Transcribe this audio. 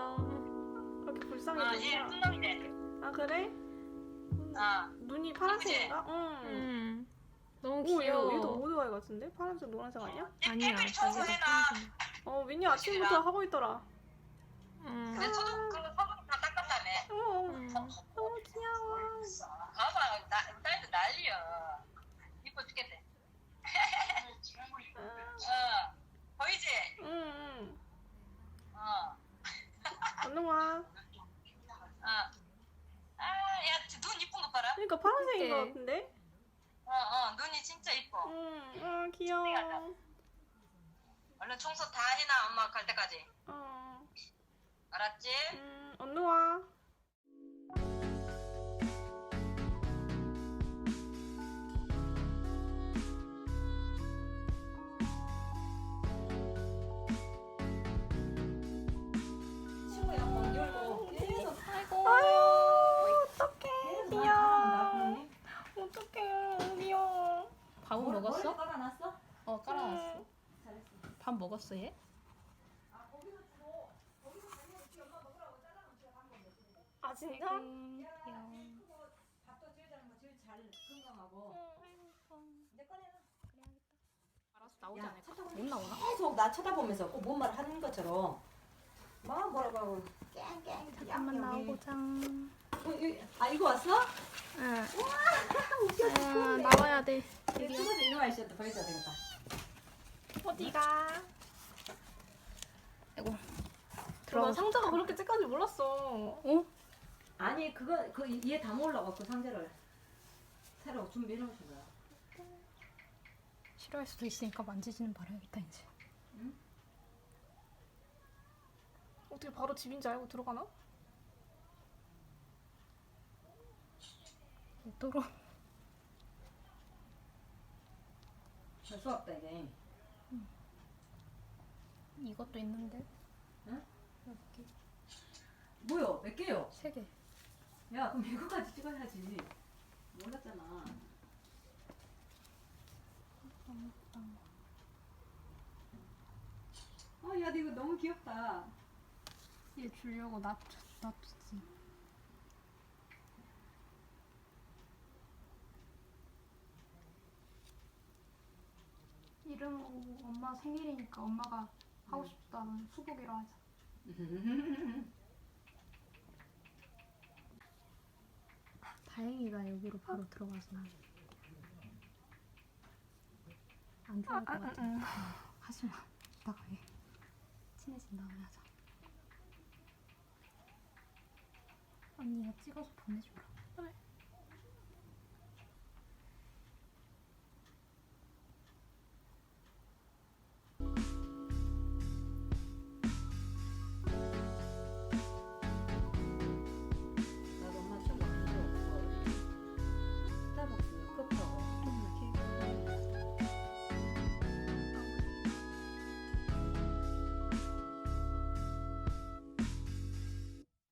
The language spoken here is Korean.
어 그렇게 불쌍해 어, 얘 보이냐? 뚱놈이네. 아 그래? 어. 눈이 파란색인가? 응. 음. 너무 오, 얘 귀여워. 얘도 오드아이 같은데? 파란색, 노란색 아니야? 아니야. 애들이 청소해놔. 어, 민니 아침부터 하고 있더라. 음. 근데 소독 그소독 다 닦았다며. 어, 음. 너무 귀여워. 봐봐, 나, 딸도 난리야. 이뻐 죽겠네. 어, 보이지? 응, 응. 어, 얼른 와. 어. 아, 야, 눈 이쁜 거 봐라. 그러니까 파란색인 어떡해. 것 같은데? 어, 어, 눈이 진짜 이뻐. 응, 아, 귀여워. 얼른 청소 다 해놔, 엄마 갈 때까지. 어, 알았지? 음, 얼른 와. 밥 먹었어 얘? 아, 진짜? 음, 귀여워. 밥도 제일 잘하는 거 제일 잘 건강하고. 이제 꺼내놔. 알았어 나오지 야, 않을까? 쳐다보면 못 나오나? 계속 나 쳐다보면서 꼭 뭔 말 하는 것처럼 막 뭐라고 하고 깽깽 잠깐만 나오고자. 어, 이- 아 이거 왔어? 응. 웃겨 아, 나와야 돼. 이 친구들 이리 와 있었다 보여줘야 되겠다 어디가? 아이고. 나 들어가. 상자가 그렇게 쬐까지 몰랐어. 어? 아니 그거 그 얘 다 몰라고 그 상자를 새로 준비해 놓으신 거야 싫어할 수도 있으니까 만지지는 말아야겠다 이제. 어떻게 바로 집인 줄 알고 들어가나? 또로. 별수 없다 이게 이것도 있는데. 응? 여기 뭐요? 몇 개요? 세 개. 야 그럼 이거까지 찍어야지 몰랐잖아 아야 이거 너무 귀엽다 얘 주려고 놔 놔뒀지. 이름하고 엄마 생일이니까 엄마가 하고 싶다 는 수복이라 하자. 다행이다 여기로 바로 들어가서 안 좋아할 것 같아. 하지마. 이따가 해. 친해진 다음에 하자. 언니가 찍어서 보내줘라. 그래.